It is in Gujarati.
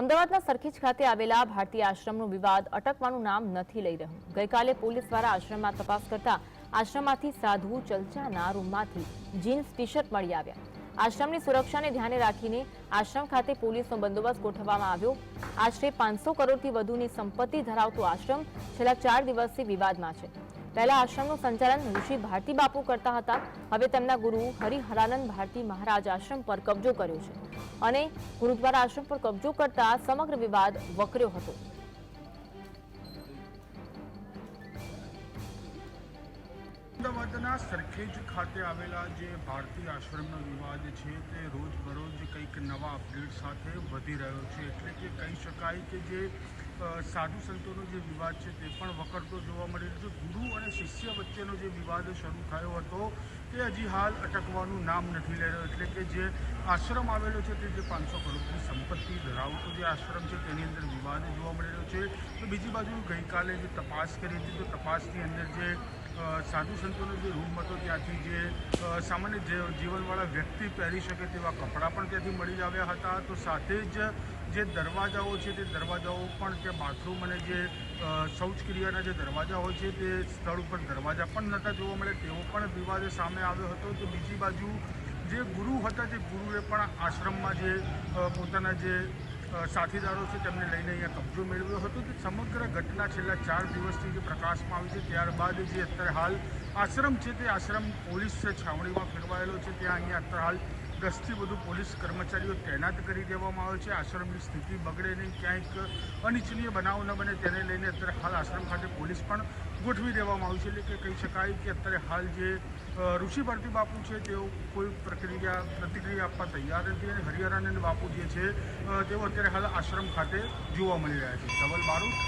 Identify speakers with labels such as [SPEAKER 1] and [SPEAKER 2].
[SPEAKER 1] અમદાવાદના સરખેજ ખાતે આવેલા ભારતીય આશ્રમનો વિવાદ અટકવાનું નામ નથી લઈ રહ્યું. ગઈકાલે પોલીસ દ્વારા આશ્રમમાં તપાસ કરતા આશ્રમમાંથી સાધુ ચલચાના રૂમમાંથી જીન્સ ટી શર્ટ મળી આવ્યા. આશ્રમની સુરક્ષાને ધ્યાને રાખીને આશ્રમ ખાતે પોલીસનો બંદોબસ્ત ગોઠવવામાં આવ્યો. આશરે પાંચસો કરોડથી વધુની સંપત્તિ ધરાવતો આશ્રમ છેલ્લા ચાર દિવસથી વિવાદમાં છે. પહેલા આશ્રમનું સંચાલન ઋષિ ભારતી બાપુ કરતા હતા. હવે તેમના ગુરુ હરિહરાનંદ ભારતી મહારાજ આશ્રમ પર કબજો કર્યો છે. અને ગુરુદ્વારા આશ્રમ પર કબજો કરતા સમગ્ર વિવાદ વકર્યો હતો.
[SPEAKER 2] અમદાવાદના સરખેજ ખાતે આવેલા જે ભારતીય આશ્રમનો વિવાદ છે તે રોજ બરોજ કંઈક નવા અપડેટ સાથે વધી રહ્યો છે. એટલે કે કહી શકાય કે જે સાધુ સંતોનો જે વિવાદ છે તે પણ વકરતો જોવા મળી રહ્યો છે ગુરુ અને શિષ્ય વચ્ચેનો જે વિવાદ શરૂ થયો હતો, તે હજી હાલ અટકવાનું નામ નથી લઈ રહ્યો. એટલે કે જે આશ્રમ આવેલો છે તે જે પાંચસો કરોડની સંપત્તિ ધરાવતો જે આશ્રમ છે, તેની અંદર વિવાદ જોવા મળી રહ્યો છે. તો બીજી બાજુ ગઈકાલે જે તપાસ કરી હતી, તો તપાસની અંદર જે સાધુ સંતોનો જે રૂમ હતો, ત્યાંથી જે સામાન્ય જીવનવાળા વ્યક્તિ પહેરી શકે તેવા કપડાં પણ ત્યાંથી મળી આવ્યા હતા. તો સાથે જ જે દરવાજાઓ છે તે દરવાજાઓ પણ કે બાથરૂમ અને જે શૌચક્રિયાના જે દરવાજા હોય છે તે સ્થળ ઉપર દરવાજા પણ નહોતા જોવા મળે તેવો પણ વિવાદ સામે આવ્યો હતો તો બીજી બાજુ જે ગુરુ હતા તે ગુરુએ પણ આશ્રમમાં જે પોતાના જે સાથીદારો છે તેમને લઈને અહીંયા કબજો મેળવ્યો હતો કે સમગ્ર ઘટના છેલ્લા ચાર દિવસથી જે પ્રકાશમાં આવી છે ત્યારબાદ જે અત્યારે હાલ આશ્રમ છે તે આશ્રમ પોલીસ છાવણીમાં ફેરવાયેલો છે. ત્યાં અહીંયા અત્યારે હાલ દસથી વધુ પોલીસ કર્મચારીઓ તૈનાત કરી દેવામાં આવે છે. આશ્રમની સ્થિતિ બગડે નહીં, ક્યાંક અનિચ્છનીય બનાવ ન બને તેને લઈને અત્યારે હાલ આશ્રમ ખાતે પોલીસ પણ ગોઠવી દેવામાં આવી છે. એટલે કે કહી શકાય કે અત્યારે હાલ જે ઋષિભરતી ઋષિ ભારતી બાપુ છે, તેઓ કોઈ પ્રક્રિયા પ્રતિક્રિયા આપવા તૈયાર નથી અને હરિહરાનંદ બાપુ જે છે તેઓ અત્યારે હાલ આશ્રમ ખાતે જોવા મળી રહ્યા છે. ધવલ બારોટ